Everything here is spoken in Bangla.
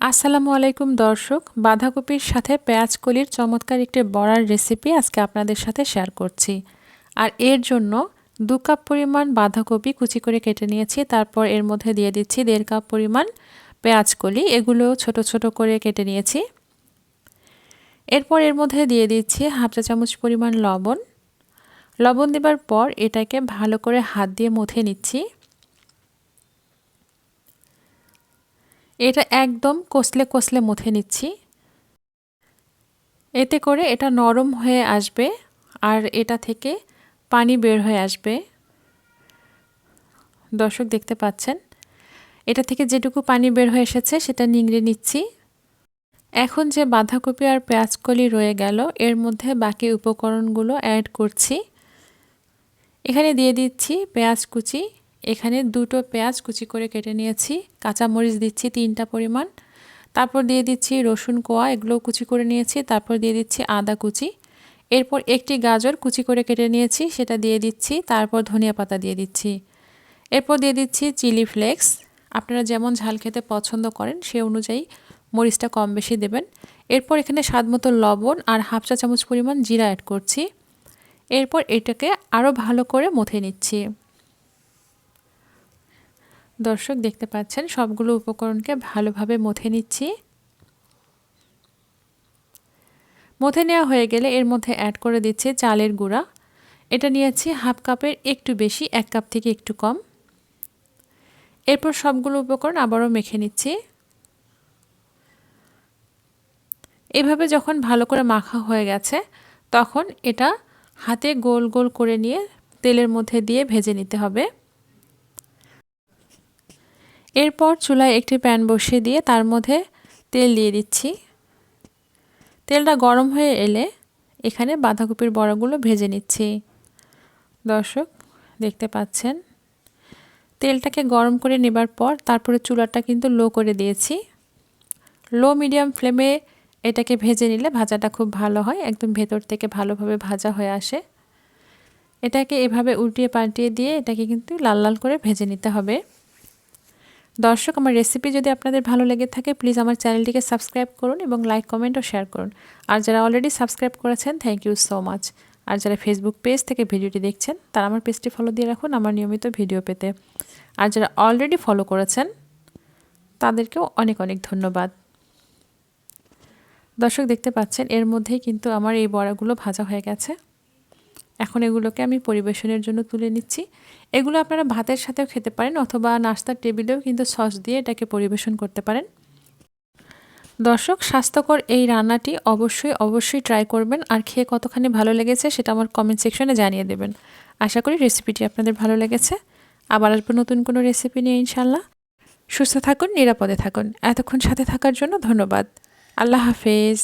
আসসালামু আলাইকুম দর্শক, বাঁধাকপির সাথে পেঁয়াজ কলির চমৎকার একটি বড়ার রেসিপি আজকে আপনাদের সাথে শেয়ার করছি। আর এর জন্য দু কাপ পরিমাণ বাঁধাকপি কুচি করে কেটে নিয়েছি, তারপর এর মধ্যে দিয়ে দিচ্ছি দেড় কাপ পরিমাণ পেঁয়াজ কলি এগুলো ছোট ছোট করে কেটে নিয়েছি। এরপর এর মধ্যে দিয়ে দিচ্ছি হাফ চা চামচ পরিমাণ লবণ। লবণ দেবার পর এটাকে ভালো করে হাত দিয়ে মুথে নিচ্ছি। এটা একদম কষলে কষলে মুথে নিচ্ছি। এতে করে এটা নরম হয়ে আসবে আর এটা থেকে পানি বের হয়ে আসবে। দর্শক দেখতে পাচ্ছেন, এটা থেকে যেটুকু পানি বের হয়ে এসেছে সেটা নিংড়ে নিচ্ছি। এখন যে বাঁধাকপি আর পেঁয়াজকলি রয়ে গেল, এর মধ্যে বাকি উপকরণগুলো অ্যাড করছি। এখানে দিয়ে দিচ্ছি পেঁয়াজ কুচি এখানে দুটো পেঁয়াজ কুচি করে কেটে নিয়েছি, কাঁচামরিচ দিচ্ছি তিনটা পরিমাণ, তারপর দিয়ে দিচ্ছি রসুন কোয়া এগুলো কুচি করে নিয়েছি, তারপর দিয়ে দিচ্ছি আদা কুচি, এরপর একটি গাজর কুচি করে কেটে নিয়েছি, সেটা দিয়ে দিচ্ছি, তারপর ধনিয়া পাতা দিয়ে দিচ্ছি, এরপর দিয়ে দিচ্ছি চিলি ফ্লেক্স, আপনারা যেমন ঝাল খেতে পছন্দ করেন সে অনুযায়ী মরিচটা কম বেশি দেবেন, এরপর এখানে স্বাদ মতো লবণ আর হাফ চা চামচ পরিমাণ জিরা অ্যাড করছি, এরপর এটাকে আরও ভালো করে মথে নিচ্ছি। দর্শক দেখতে পাচ্ছেন, সবগুলো উপকরণকে ভালোভাবে মথে নিচ্ছি। মথে নেওয়া হয়ে গেলে এর মধ্যে অ্যাড করে দিচ্ছি চালের গুঁড়া। এটা নিয়েছি হাফ কাপের একটু বেশি, এক কাপ থেকে একটু কম। এরপর সবগুলো উপকরণ আবারও মেখে নিচ্ছি। এভাবে যখন ভালো করে মাখা হয়ে গেছে, তখন এটা হাতে গোল গোল করে নিয়ে তেলের মধ্যে দিয়ে ভেজে নিতে হবে। এরপর চুলায় একটি প্যান বসিয়ে দিয়ে তার মধ্যে তেল দিয়ে দিচ্ছি। তেলটা গরম হয়ে এলে এখানে বাঁধাকপির বড়াগুলো ভেজে নিচ্ছি। দর্শক, দেখতে পাচ্ছেন? তেলটাকে গরম করে নেবার পর তারপরে চুলাটা কিন্তু লো করে দিয়েছি। লো মিডিয়াম ফ্লেমে এটাকে ভেজে নিলে ভাজাটা খুব ভালো হয়, একদম ভেতর থেকে ভালোভাবে ভাজা হয়ে আসে। এটাকে এভাবে উল্টিয়ে পাল্টিয়ে দিয়ে এটাকে কিন্তু লাল লাল করে ভেজে নিতে হবে। দর্শক, আমার রেসিপি যদি আপনাদের ভালো লেগে থাকে প্লিজ আমার চ্যানেলটিকে সাবস্ক্রাইব করুন এবং লাইক কমেন্ট ও শেয়ার করুন। আর যারা অলরেডি সাবস্ক্রাইব করেছেন থ্যাংক ইউ সো মাচ আর যারা ফেসবুক পেজ থেকে ভিডিওটি দেখছেন, তারা আমার পেজটি ফলো দিয়ে রাখুন আমার নিয়মিত ভিডিও পেতে। আর যারা অলরেডি ফলো করেছেন, তাদেরকেও অনেক অনেক ধন্যবাদ। দর্শক, দেখতে পাচ্ছেন, এর মধ্যেই কিন্তু আমার এই বড়াগুলো ভাজা হয়ে গেছে। এখন এগুলোকে আমি পরিবেশনের জন্য তুলে নিচ্ছি। এগুলো আপনারা ভাতের সাথেও খেতে পারেন অথবা নাস্তার টেবিলেও কিন্তু সস দিয়ে এটাকে পরিবেশন করতে পারেন। দর্শক, স্বাস্থ্যকর এই রান্নাটি অবশ্যই অবশ্যই ট্রাই করবেন। আর খেয়ে কতখানি ভালো লেগেছে সেটা আমার কমেন্ট সেকশনে জানিয়ে দেবেন। আশা করি রেসিপিটি আপনাদের ভালো লেগেছে। আবার আসব নতুন কোনো রেসিপি নিয়ে ইনশাল্লাহ সুস্থ থাকুন, নিরাপদে থাকুন। এতক্ষণ সাথে থাকার জন্য ধন্যবাদ। আল্লাহ হাফেজ।